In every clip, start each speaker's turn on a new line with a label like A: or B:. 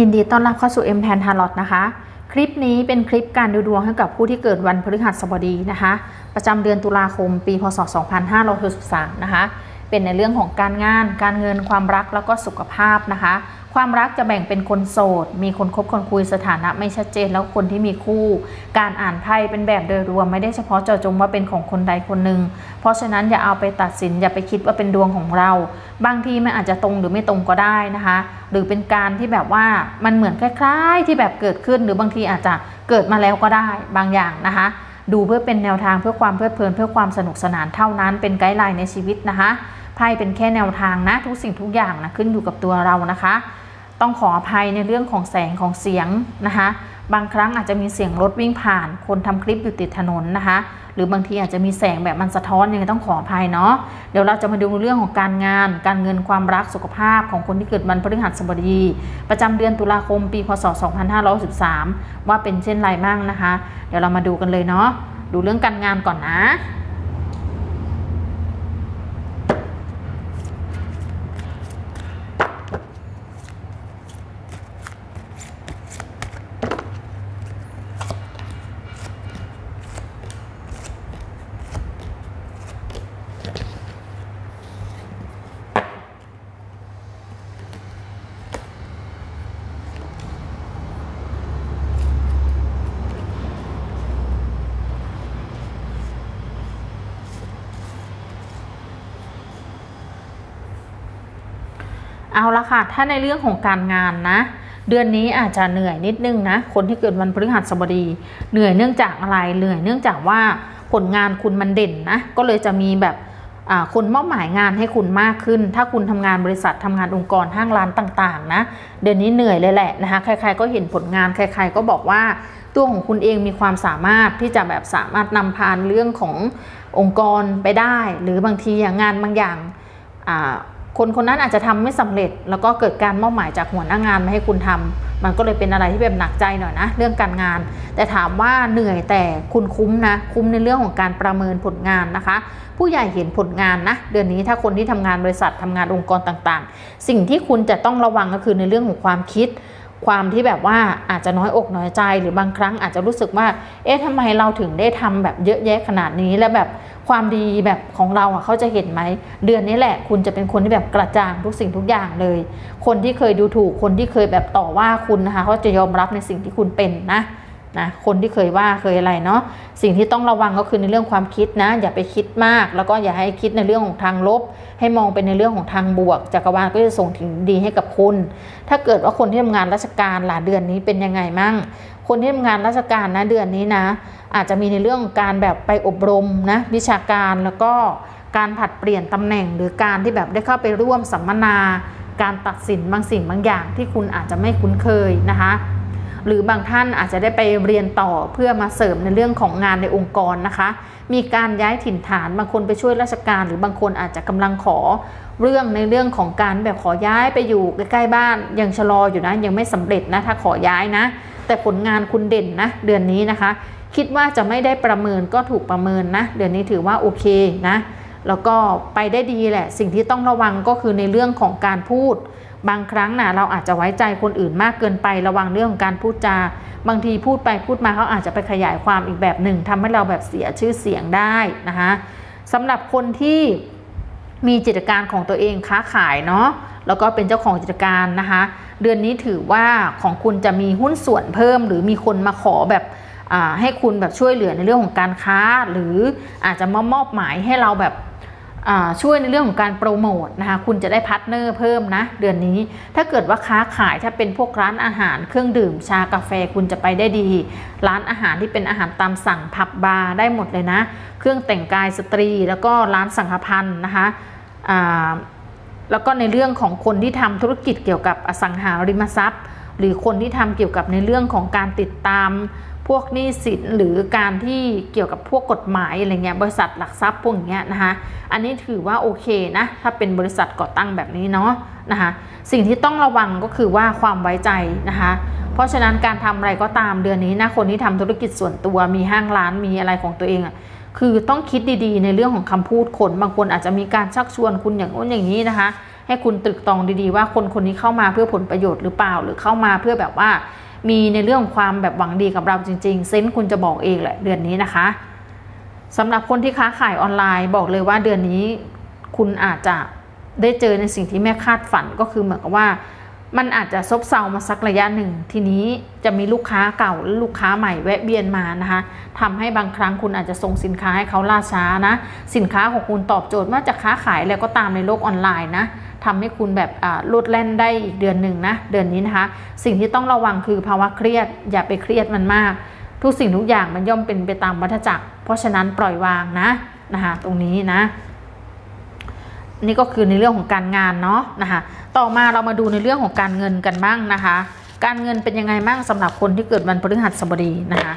A: ยินดีต้อนรับเข้าสู่ M p a n t a r o t นะคะ คลิปนี้เป็นคลิปการดูดวงให้กับผู้ที่เกิดวันพฤหัสบดีนะคะ ประจำเดือนตุลาคมปีพศ 2563 นะคะ เป็นในเรื่องของการงาน การเงินความรักแล้วก็สุขภาพนะคะ ความรักจะแบ่งเป็นคนโสด มีคนคบคนคุยสถานะไม่ชัดเจนแล้วคนที่มีคู่ การอ่านไพ่เป็นแบบโดยรวมไม่ได้เฉพาะเจาะจงว่าเป็นของคนใดคนหนึ่ง เพราะฉะนั้นอย่าเอาไปตัดสินอย่าไปคิดว่าเป็นดวงของเรา บางทีมันอาจจะตรงหรือไม่ตรงก็ได้นะคะ หรือเป็นการที่แบบว่ามันเหมือนคล้ายๆ ที่แบบเกิดขึ้น หรือบางทีอาจจะเกิดมาแล้วก็ได้บางอย่างนะคะดูเพื่อเป็นแนวทางเพื่อความเพลิดเพลินเพื่อความสนุกสนานเท่านั้นเป็นไกด์ไลน์ในชีวิตนะคะไพ่เป็นแค่แนวทางนะทุกสิ่งทุกอย่างนะขึ้นอยู่กับตัวเรานะคะ ต้องขออภัยในเรื่องของแสงของเสียงนะคะ บางครั้งอาจจะมีเสียงรถวิ่งผ่าน คนทำคลิปอยู่ติดถนนนะคะ หรือบางทีอาจจะมีแสงแบบมันสะท้อนยังไงต้องขออภัยเนาะ เดี๋ยวเราจะมาดูเรื่องของการงาน การเงินความรักสุขภาพของคนที่เกิดวันพฤหัสบดี ประจำเดือนตุลาคมปีพศ 2563ว่าเป็นเช่นไรมั่งนะคะ เดี๋ยวเรามาดูกันเลยเนาะ ดูเรื่องการงานก่อนนะ เอาละค่ะ ถ้าในเรื่องของการงานนะ เดือนนี้อาจจะเหนื่อยนิดนึงนะ คนที่เกิดวันพฤหัสบดี เหนื่อยเนื่องจากอะไร เหนื่อยเนื่องจากว่าผลงานคุณมันเด่นนะ ก็เลยจะมีแบบคนมอบหมายงานให้คุณมากขึ้น ถ้าคุณทำงานบริษัททำงานองค์กรห้างร้านต่างๆนะ เดือนนี้เหนื่อยเลยแหละนะคะ ใครๆก็เห็นผลงาน ใคร ๆ ก็บอกว่าตัวของคุณเองมีความสามารถที่จะแบบสามารถนำพานเรื่องขององค์กรไปได้ หรือบางทีอย่างงานบางอย่าง คนคนนั้นอาจจะทำไม่สำเร็จ แล้วก็เกิดการมอบหมายจากหัวหน้างานมาให้คุณทำมันก็เลยเป็นอะไรที่แบบหนักใจหน่อยนะ เรื่องการงาน แต่ถามว่าเหนื่อยแต่คุณคุ้มนะ คุ้มในเรื่องของการประเมินผลงานนะคะ ผู้ใหญ่เห็นผลงานนะ เดือนนี้ถ้าคนที่ทำงานบริษัททำงานองค์กรต่างๆ สิ่งที่คุณจะต้องระวังก็คือในเรื่องของความคิดความที่แบบว่าอาจจะน้อยอกน้อยใจหรือบางครั้งอาจจะรู้สึกว่า เอ๊ะทำไมเราถึงได้ทำแบบเยอะแยะขนาดนี้และแบบ ความดีแบบของเราอะเขาจะเห็นไหม เดือนนี้แหละ คุณจะเป็นคนที่แบบกระจ่างทุกสิ่งทุกอย่างเลย คนที่เคยดูถูกคนที่เคยแบบต่อว่าคุณนะคะเขาจะยอมรับในสิ่งที่คุณเป็นนะนะคนที่เคยว่าเคยอะไรเนาะสิ่งที่ต้องระวังก็คือในเรื่องความคิดนะ อย่าไปคิดมาก แล้วก็อย่าให้คิดในเรื่องของทางลบ ให้มองเป็นในเรื่องของทางบวกจักรวาลก็จะส่งถึงดีให้กับคุณ ถ้าเกิดว่าคนที่ทำงานราชการหล่ะเดือนนี้เป็นยังไงมั่ง คนที่ทำงานราชการนะเดือนนี้นะ อาจจะมีในเรื่องของการแบบไปอบรมนะวิชาการแล้วก็การผัดเปลี่ยนตำแหน่ง หรือการที่แบบได้เข้าไปร่วมสัมมนา การตัดสินบางสิ่งบางอย่างที่คุณอาจจะไม่คุ้นเคยนะคะ หรือบางท่านอาจจะได้ไปเรียนต่อเพื่อมาเสริมในเรื่องของงานในองค์กรนะคะ มีการย้ายถิ่นฐานบางคนไปช่วยราชการ หรือบางคนอาจจะกำลังขอเรื่องในเรื่องของการแบบขอย้ายไปอยู่ใกล้ๆบ้านยังชะลออยู่นะยังไม่สำเร็จนะถ้าขอย้ายนะ แต่ผลงานคุณเด่นนะเดือนนี้นะคะ คิดว่าจะไม่ได้ประเมินก็ถูกประเมินนะ เดือนนี้ถือว่าโอเคนะแล้วก็ไปได้ดีแหละ สิ่งที่ต้องระวังก็คือในเรื่องของการพูด บางครั้งนะเราอาจจะไว้ใจคนอื่นมากเกินไประวังเรื่องของการพูดจา บางทีพูดไปพูดมาเขาอาจจะไปขยายความอีกแบบหนึ่งทำให้เราแบบเสียชื่อเสียงได้นะคะสำหรับคนที่มีกิจการของตัวเองค้าขายเนาะแล้วก็เป็นเจ้าของกิจการนะคะ เดือนนี้ถือว่าของคุณจะมีหุ้นส่วนเพิ่ม หรือมีคนมาขอแบบให้คุณแบบช่วยเหลือในเรื่องของการค้า หรืออาจจะมามอบหมายให้เราแบบช่วยในเรื่องของการโปรโมทนะคะคุณจะได้พาร์ทเนอร์เพิ่มนะเดือนนี้ ถ้าเกิดว่าค้าขายถ้าเป็นพวกร้านอาหารเครื่องดื่มชากาแฟคุณจะไปได้ดี ร้านอาหารที่เป็นอาหารตามสั่งผับบาร์ได้หมดเลยนะ เครื่องแต่งกายสตรีแล้วก็ร้านสังฆพันธ์นะคะ แล้วก็ในเรื่องของคนที่ทำธุรกิจเกี่ยวกับอสังหาริมทรัพย์ หรือคนที่ทำเกี่ยวกับในเรื่องของการติดตาม พวกหนี้สินหรือการที่เกี่ยวกับพวกกฎหมายอะไรเงี้ยบริษัทหลักทรัพย์พวกอย่างเงี้ยนะคะอันนี้ถือว่าโอเคนะถ้าเป็นบริษัทก่อตั้งแบบนี้เนาะนะคะสิ่งที่ต้องระวังก็คือว่าความไว้ใจนะคะเพราะฉะนั้นการทำอะไรก็ตามเดือนนี้นะคนที่ทำธุรกิจส่วนตัวมีห้างร้านมีอะไรของตัวเองอะ คือต้องคิดดีๆ ในเรื่องของคำพูดคนบางคนอาจจะมีการชักชวนคุณอย่างโน้นอย่างนี้นะคะ ให้คุณตรึกตองดีๆ ว่าคนคนนี้เข้ามาเพื่อผลประโยชน์หรือเปล่า หรือเข้ามาเพื่อแบบว่า มีในเรื่องของความแบบหวังดีกับเราจริง ๆ เซนส์คุณจะบอกเองแหละเดือนนี้นะคะสำหรับคนที่ค้าขายออนไลน์บอกเลยว่าเดือนนี้คุณอาจจะได้เจอในสิ่งที่ไม่คาดฝันก็คือเหมือนกับว่า มันอาจจะซบเซามาสักระยะหนึ่ง ทีนี้จะมีลูกค้าเก่าและลูกค้าใหม่แวะเวียนมานะคะทำให้บางครั้งคุณอาจจะส่งสินค้าให้เขาล่าช้านะ สินค้าของคุณตอบโจทย์ว่าจะค้าขายแล้วก็ตามในโลกออนไลน์นะทำให้คุณแบบลดแล่นได้อีกเดือนหนึ่งนะเดือนนี้นะคะ สิ่งที่ต้องระวังคือภาวะเครียด อย่าไปเครียดมันมาก ทุกสิ่งทุกอย่างมันย่อมเป็นไปตามวัฏจักร เพราะฉะนั้นปล่อยวางนะนะคะตรงนี้นะนี่ก็คือในเรื่องของการงานเนาะนะคะ ต่อมาเรามาดูในเรื่องของการเงินกันบ้างนะคะ การเงินเป็นยังไงบ้างสำหรับคนที่เกิดวันพฤหัสบดีนะคะ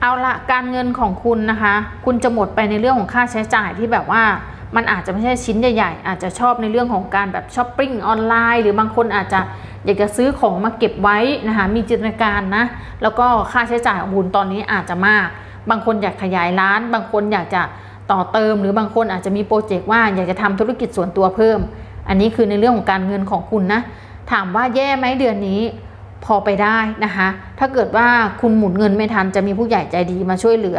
A: เอาละการเงินของคุณนะคะ คุณจะหมดไปในเรื่องของค่าใช้จ่ายที่แบบว่า มันอาจจะไม่ใช่ชิ้นใหญ่ๆ อาจจะชอบในเรื่องของการแบบช้อปปิ้งออนไลน์ หรือบางคนอาจจะอยากจะซื้อของมาเก็บไว้นะคะมีจินตนาการนะ แล้วก็ค่าใช้จ่ายของคุณตอนนี้อาจจะมาก บางคนอยากขยายร้าน บางคนอยากจะต่อเติม หรือบางคนอาจจะมีโปรเจกต์ว่าอยากจะทำธุรกิจส่วนตัวเพิ่ม อันนี้คือในเรื่องของการเงินของคุณนะ ถามว่าแย่ไหมเดือนนี้ พอไปได้นะคะ ถ้าเกิดว่าคุณหมุนเงินไม่ทันจะมีผู้ใหญ่ใจดีมาช่วยเหลือ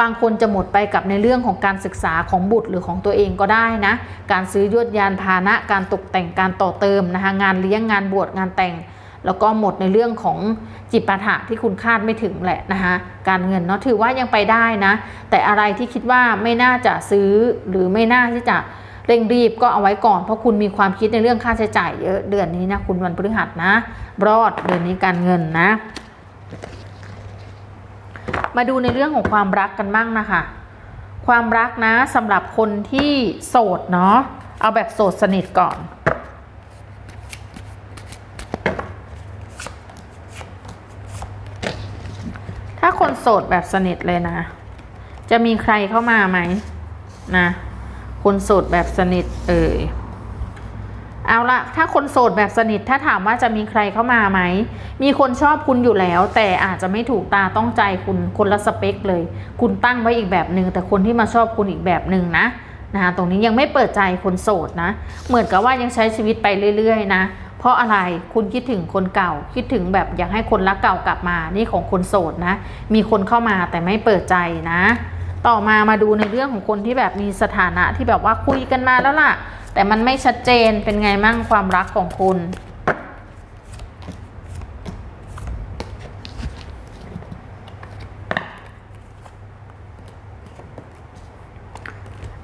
A: บางคนจะหมดไปกับในเรื่องของการศึกษาของบุตรหรือของตัวเองก็ได้นะ การซื้อยวดยานพาหนะ การตกแต่งการต่อเติมนะคะ งานเลี้ยงงานบวชงานแต่ง แล้วก็หมดในเรื่องของจิตปาถะที่คุณคาดไม่ถึงแหละนะคะการเงินเนาะถือว่ายังไปได้นะ แต่อะไรที่คิดว่าไม่น่าจะซื้อหรือไม่น่าที่จะ เร่งรีบก็เอาไว้ก่อนเพราะคุณมีความคิดในเรื่องค่าใช้จ่ายเยอะเดือนนี้นะคุณวันพฤหัสนะ รอดเดือนนี้การเงินนะ มาดูในเรื่องของความรักกันบ้างนะคะ ความรักนะสำหรับคนที่โสดเนาะเอาแบบโสดสนิทก่อนถ้าคนโสดแบบสนิทเลยนะ จะมีใครเข้ามาไหมนะ คนโสดแบบสนิทเอ่ยเอาละถ้าคนโสดแบบสนิทถ้าถามว่าจะมีใครเข้ามาไหม มีคนชอบคุณอยู่แล้ว แต่อาจจะไม่ถูกตาต้องใจคุณคนละสเปคเลย คุณตั้งไว้อีกแบบหนึ่งแต่คนที่มาชอบคุณอีกแบบหนึ่งนะนะคะตรงนี้ยังไม่เปิดใจคนโสดนะ เหมือนกับว่ายังใช้ชีวิตไปเรื่อยๆนะ เพราะอะไรคุณคิดถึงคนเก่า คิดถึงแบบอยากให้คนรักเก่ากลับมานี่ของคนโสดนะ มีคนเข้ามาแต่ไม่เปิดใจนะ ต่อมามาดูในเรื่องของคนที่แบบมีสถานะที่แบบว่าคุยกันมาแล้วล่ะ แต่มันไม่ชัดเจนเป็นไงมั่งความรักของคุณ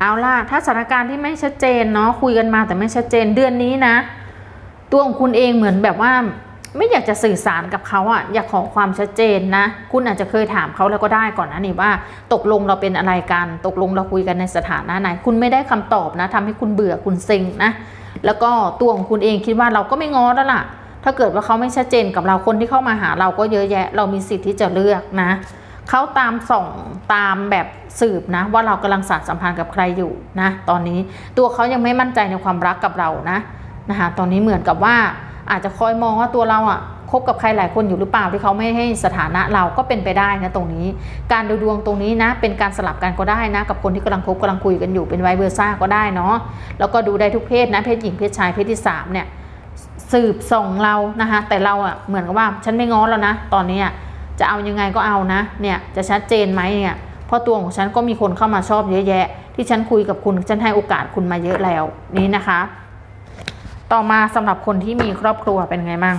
A: เอาล่ะ ถ้าสถานการณ์ที่ไม่ชัดเจนเนาะคุยกันมาแต่ไม่ชัดเจนเดือนนี้นะ ตัวของคุณเองเหมือนแบบว่า ไม่อยากจะสื่อสารกับเขาอะอยากขอความชัดเจนนะ คุณอาจจะเคยถามเขาแล้วก็ได้ก่อนนะนี่ว่า ตกลงเราเป็นอะไรกัน ตกลงเราคุยกันในสถานะไหน คุณไม่ได้คำตอบนะทำให้คุณเบื่อคุณเซ็งนะ แล้วก็ตัวของคุณเองคิดว่าเราก็ไม่ง้อแล้วล่ะ ถ้าเกิดว่าเขาไม่ชัดเจนกับเราคนที่เข้ามาหาเราก็เยอะแยะ เรามีสิทธิ์ที่จะเลือกนะเขาตามส่องตามแบบสืบนะ ว่าเรากำลังสานสัมพันธ์กับใครอยู่นะ ตอนนี้ตัวเขายังไม่มั่นใจในความรักกับเรานะนะคะตอนนี้เหมือนกับว่า อาจจะคอยมองว่าตัวเราอะคบกับใครหลายคนอยู่หรือเปล่าที่เขาไม่ให้สถานะเราก็เป็นไปได้นะตรงนี้ การดูดวงตรงนี้นะ เป็นการสลับกันก็ได้นะ กับคนที่กำลังคบกำลังคุยกันอยู่เป็นไวเบอร์ซ่าก็ได้เนาะแล้วก็ดูได้ทุกเพศนะเพศหญิงเพศชายเพศที่สามเนี่ยสืบส่งเรานะคะแต่เราอะเหมือนกับว่าฉันไม่ง้อแล้วนะ ตอนนี้จะเอายังไงก็เอานะเนี่ยจะชัดเจนไหมเนี่ยเพราะตัวของฉันก็มีคนเข้ามาชอบเยอะแยะ ที่ฉันคุยกับคุณฉันให้โอกาสคุณมาเยอะแล้วนี่นะคะ ต่อมาสำหรับคนที่มีครอบครัวเป็นไงมั่ง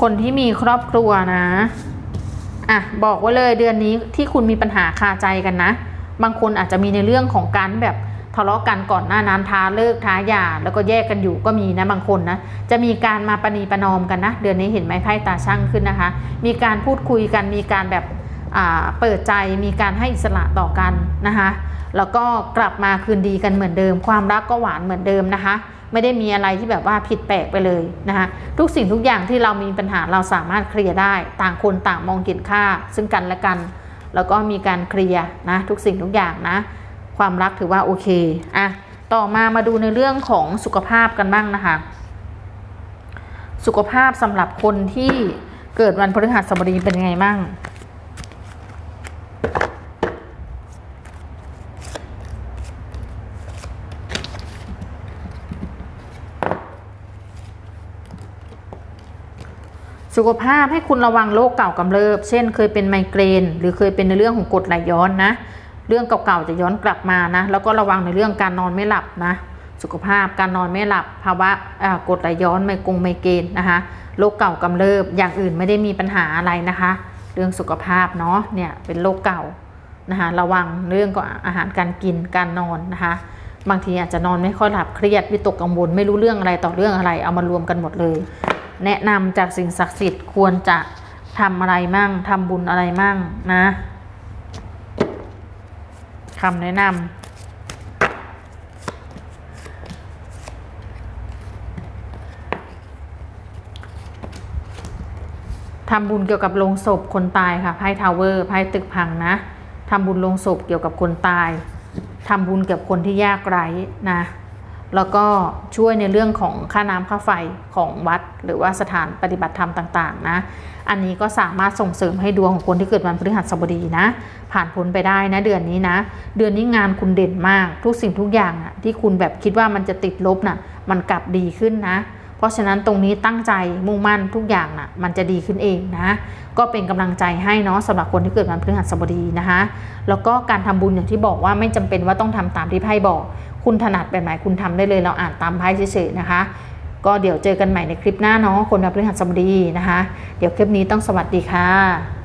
A: คนที่มีครอบครัวนะ อะ บอกไว้เลยเดือนนี้ที่คุณมีปัญหาคาใจกันนะ บางคนอาจจะมีในเรื่องของการแบบทะเลาะกันก่อนหน้านั้นท้าเลิกท้าหย่าแล้วก็แยกกันอยู่ก็มีนะบางคนนะ จะมีการมาประนีประนอมกันนะ เดือนนี้เห็นไหมไพ่ตาช่างขึ้นนะคะ มีการพูดคุยกันมีการแบบ เปิดใจมีการให้อิสระต่อกันนะคะแล้วก็กลับมาคืนดีกันเหมือนเดิม ความรักก็หวานเหมือนเดิมนะคะ ไม่ได้มีอะไรที่แบบว่าผิดแปลกไปเลยนะคะทุกสิ่งทุกอย่างที่เรามีปัญหาเราสามารถเคลียร์ได้ ต่างคนต่างมองเห็นค่า ซึ่งกันและกัน แล้วก็มีการเคลียร์นะทุกสิ่งทุกอย่างนะ ความรักถือว่าโอเคอะต่อมามาดูในเรื่องของสุขภาพกันบ้างนะคะ สุขภาพสำหรับคนที่เกิดวันพฤหัสบดีเป็นไงบ้าง สุขภาพให้คุณระวังโรคเก่ากำเริบ เช่น เคยเป็นไมเกรน หรือเคยเป็นในเรื่องของกรดไหลย้อนนะ เรื่องเก่าๆจะย้อนกลับมานะ แล้วก็ระวังในเรื่องการนอนไม่หลับนะ สุขภาพการนอนไม่หลับ ภาวะกรดไหลย้อนไมกงไมเกรนนะคะ โรคเก่ากำเริบ อย่างอื่นไม่ได้มีปัญหาอะไรนะคะ เรื่องสุขภาพเนาะ เนี่ยเป็นโรคเก่านะคะระวังเรื่องของอาหารการกินการนอนนะคะ บางทีอาจจะนอนไม่ค่อยหลับเครียดวิตกกังวลไม่รู้เรื่องอะไรต่อเรื่องอะไร เอามารวมกันหมดเลย แนะนำจากสิ่งศักดิ์สิทธิ์ควรจะทำอะไรมั่งทำบุญอะไรมั่งนะคำแนะนำทำบุญเกี่ยวกับโลงศพคนตายค่ะไพ่ทาวเวอร์ไพ่ตึกพังนะทำบุญโลงศพเกี่ยวกับคนตายทำบุญเกี่ยวกับคนที่ยากไร้นะ แล้วก็ช่วยในเรื่องของค่าน้ำค่าไฟของวัด หรือว่าสถานปฏิบัติธรรมต่างๆ นะ อันนี้ก็สามารถส่งเสริมให้ดวงของคนที่เกิดวันพฤหัสบดีนะ ผ่านพ้นไปได้นะเดือนนี้นะ เดือนนี้งานคุณเด่นมากทุกสิ่งทุกอย่างอะที่คุณแบบคิดว่ามันจะติดลบน่ะมันกลับดีขึ้นนะ เพราะฉะนั้นตรงนี้ตั้งใจมุ่งมั่นทุกอย่างน่ะมันจะดีขึ้นเองนะ ก็เป็นกำลังใจให้เนาะสำหรับคนที่เกิดวันพฤหัสบดีนะคะ แล้วก็การทำบุญอย่างที่บอกว่าไม่จำเป็นว่าต้องทำตามที่ไพ่บอก คุณถนัดแบบไหนคุณทำได้เลย เราอ่านตามไพ่เฉยๆนะคะ ก็เดี๋ยวเจอกันใหม่ในคลิปหน้าเนาะคนวันพฤหัสบดีนะคะ เดี๋ยวคลิปนี้ต้องสวัสดีค่ะ